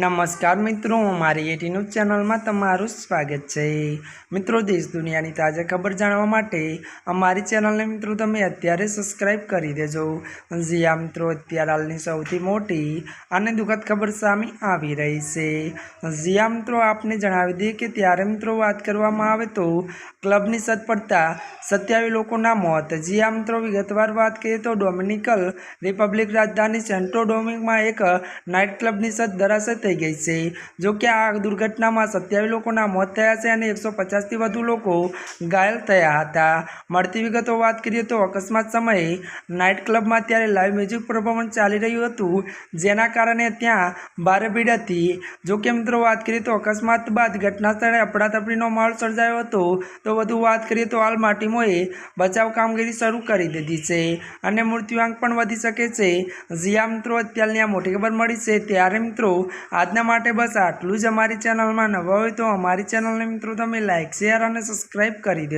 નમસ્કાર મિત્રો, મારી એટી ન્યૂઝ ચેનલમાં તમારું સ્વાગત છે. મિત્રો, દેશ દુનિયાની તાજા ખબર જાણવા માટે અમારી ચેનલને મિત્રો તમે અત્યારે સબસ્ક્રાઇબ કરી દેજો. જી આ મિત્રો, અત્યારે હાલની સૌથી મોટી અને દુઃખદ ખબર સામે આવી રહી છે. જી આ મિત્રો, આપને જણાવી દઈએ કે ત્યારે મિત્રો વાત કરવામાં આવે તો ક્લબની સદ પડતા સત્યાવીસ લોકોના મોત. જી આ મિત્રો, વિગતવાર વાત કરીએ તો ડોમિનિકલ રિપબ્લિક રાજધાની સેન્ટ્રો ડોમિકમાં એક નાઇટ ક્લબની સદ ધરાશય થઈ ગઈ છે. જો આ દુર્ઘટનામાં સત્યાવીસ લોકોના મોત થયા છે અને એકસો પચાસથી વધુ લોકો ઘાયલ થયા હતા. મળતી વિગતો વાત કરીએ તો અકસ્માત સમયે નાઇટ ક્લબમાં ત્યારે લાઈવ મ્યુઝિક પરફોર્મન્સ ચાલી રહ્યું હતું, જેના કારણે ત્યાં ભારે ભીડ હતી. જો મિત્રો વાત કરીએ તો અકસ્માત બાદ ઘટના સ્થળે અફડાતફડીનો માહોલ સર્જાયો હતો. તો વધુ વાત કરીએ તો હાલમાં ટીમોએ બચાવ કામગીરી શરૂ કરી દીધી છે અને મૃત્યુઆંક પણ વધી શકે છે. જીયા મિત્રો, અત્યારની આ મોટી ખબર મળી છે. ત્યારે મિત્રો આજના માટે બસ આટલું જ અમારી ચેનલમાં નવા હોય તો અમારી ચેનલને મિત્રો તમે લાઇક શેર અને સબસ્ક્રાઈબ કરી દેજો.